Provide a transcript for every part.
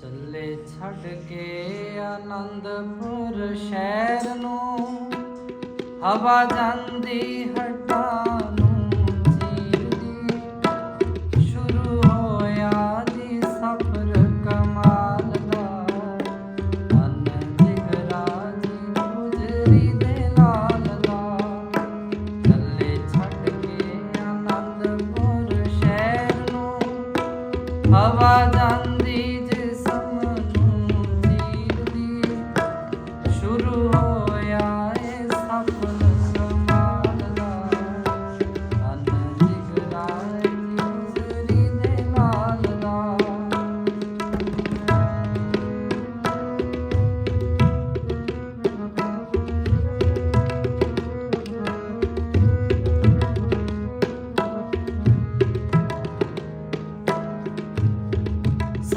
ਚੱਲੇ ਛੱਡ ਕੇ ਆਨੰਦਪੁਰ ਸ਼ਹਿਰ ਨੂੰ ਹਵਾ ਜਾਂਦੀ ਹੱਟਾਂ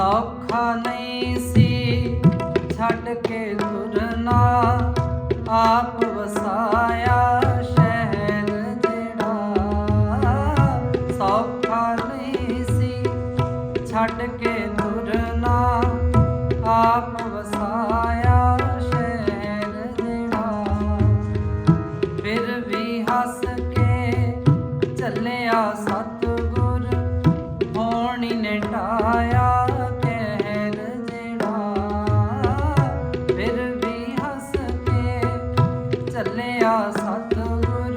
ਸੌਖਾ ਨਹੀਂ ਸੀ। ਛੱਡ ਕੇ ਤੁਰਨਾ ਆਪ ਵਸਾਇਆ ਸ਼ਹਿਰ ਜਿਹੜਾ। ਸੌਖਾ ਨਹੀਂ ਸੀ। ਛੱਡ ਕੇ ਤੁਰਨਾ ਆਪ ਵਸਾਇਆ ਸ਼ਹਿਰ ਜਿਹੜਾ। ਫਿਰ ਵੀ ਹੱਸ ਕੇ ਚੱਲਿਆ ਸਤਗੁਰ ਚੱਲਿਆ ਸਤਗੁਰ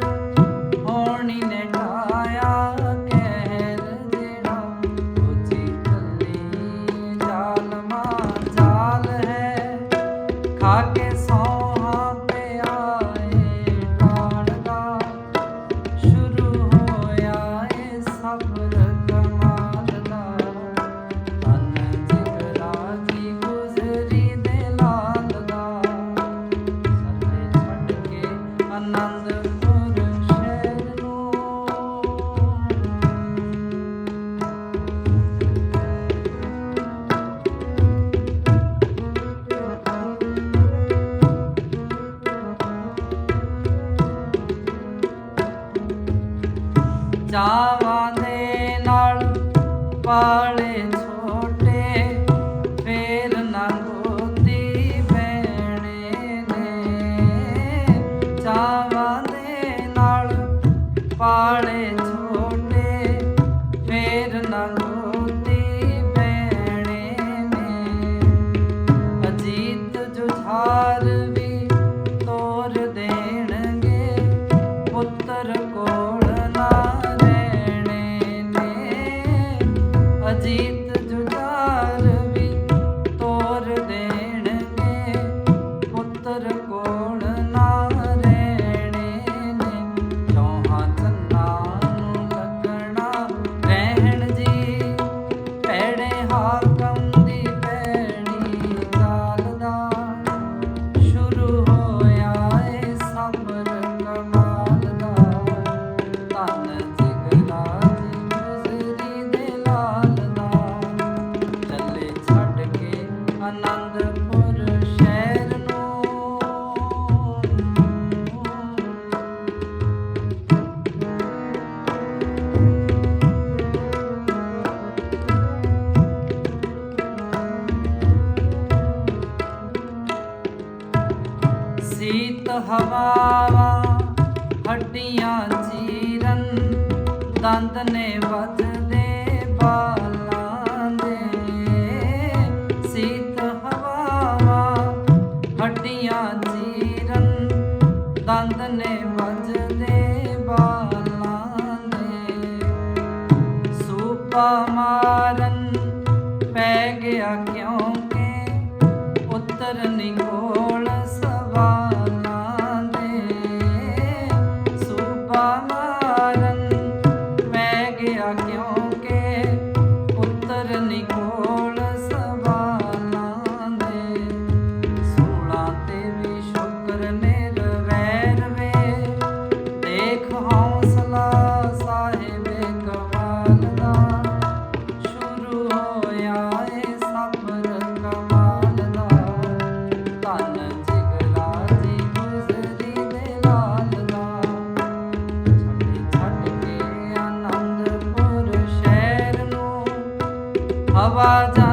ਹੋਣੀ ਨੇ ਢਾਇਆ ਕਹਿਰ ਜਿਹੜਾ ਉੱਚੀ ਚੱਲੀ ਜਾਲਮਾ ਜਾਲ ਹੈ। ਖਾ ਕੇ ਜਾਵਾਂ ਦੇ ਨਾਲ ਪਾਲੇ ਛੋਟੇ ਫੇਰ ਨਾ ਗੋਦੀ ਬੈਣੇ ਨੇ। ਚਾਵਾਂ ਦੇ ਨਾਲ ਪਾਲੇ ਛੋਟੇ ਫੇਰ ਨਾ ਹਵਾਵਾਂ ਹੱਡੀਆਂ ਚੀਰਨ ਦੰਦ ਨੇ ਵੱਜਦੇ ਬਾਲਾਂ ਦੇ। ਸੀਤ ਹਵਾਵਾਂ ਹੱਡੀਆਂ ਚੀਰਨ ਦੰਦ ਨੇ ਵੱਜਦੇ ਬਾਲਾਂ ਦੇ। ਸੂਪਾ ਮਾਰਨ ਪੈ ਗਿਆ ਕਿਉਂਕਿ ਉੱਤਰ ਨਿਗੋਲ ਸਵਾ বাবা